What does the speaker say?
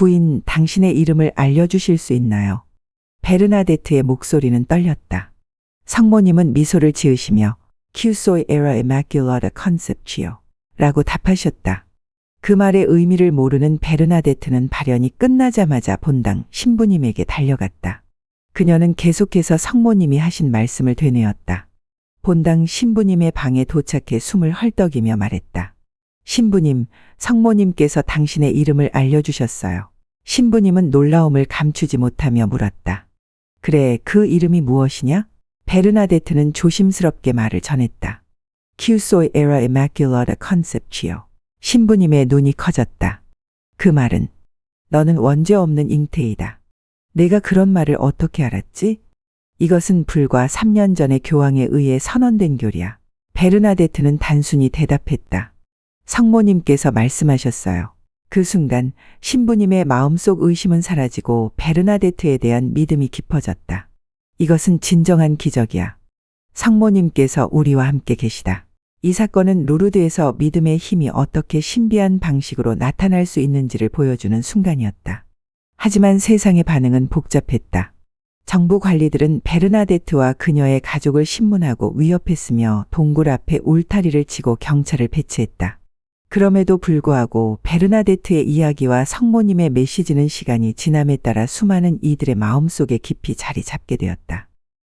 부인, 당신의 이름을 알려주실 수 있나요? 베르나데트의 목소리는 떨렸다. 성모님은 미소를 지으시며 Qsoy era immaculata conceptio 라고 답하셨다. 그 말의 의미를 모르는 베르나데트는 발연이 끝나자마자 본당 신부님에게 달려갔다. 그녀는 계속해서 성모님이 하신 말씀을 되뇌었다. 본당 신부님의 방에 도착해 숨을 헐떡이며 말했다. 신부님, 성모님께서 당신의 이름을 알려주셨어요. 신부님은 놀라움을 감추지 못하며 물었다. 그래, 그 이름이 무엇이냐? 베르나데트는 조심스럽게 말을 전했다. Qsoy era immaculata conceptio. 신부님의 눈이 커졌다. 그 말은 너는 원죄 없는 잉태이다. 내가 그런 말을 어떻게 알았지? 이것은 불과 3년 전에 교황에 의해 선언된 교리야. 베르나데트는 단순히 대답했다. 성모님께서 말씀하셨어요. 그 순간 신부님의 마음속 의심은 사라지고 베르나데트에 대한 믿음이 깊어졌다. 이것은 진정한 기적이야. 성모님께서 우리와 함께 계시다. 이 사건은 루르드에서 믿음의 힘이 어떻게 신비한 방식으로 나타날 수 있는지를 보여주는 순간이었다. 하지만 세상의 반응은 복잡했다. 정부 관리들은 베르나데트와 그녀의 가족을 신문하고 위협했으며 동굴 앞에 울타리를 치고 경찰을 배치했다. 그럼에도 불구하고 베르나데트의 이야기와 성모님의 메시지는 시간이 지남에 따라 수많은 이들의 마음속에 깊이 자리 잡게 되었다.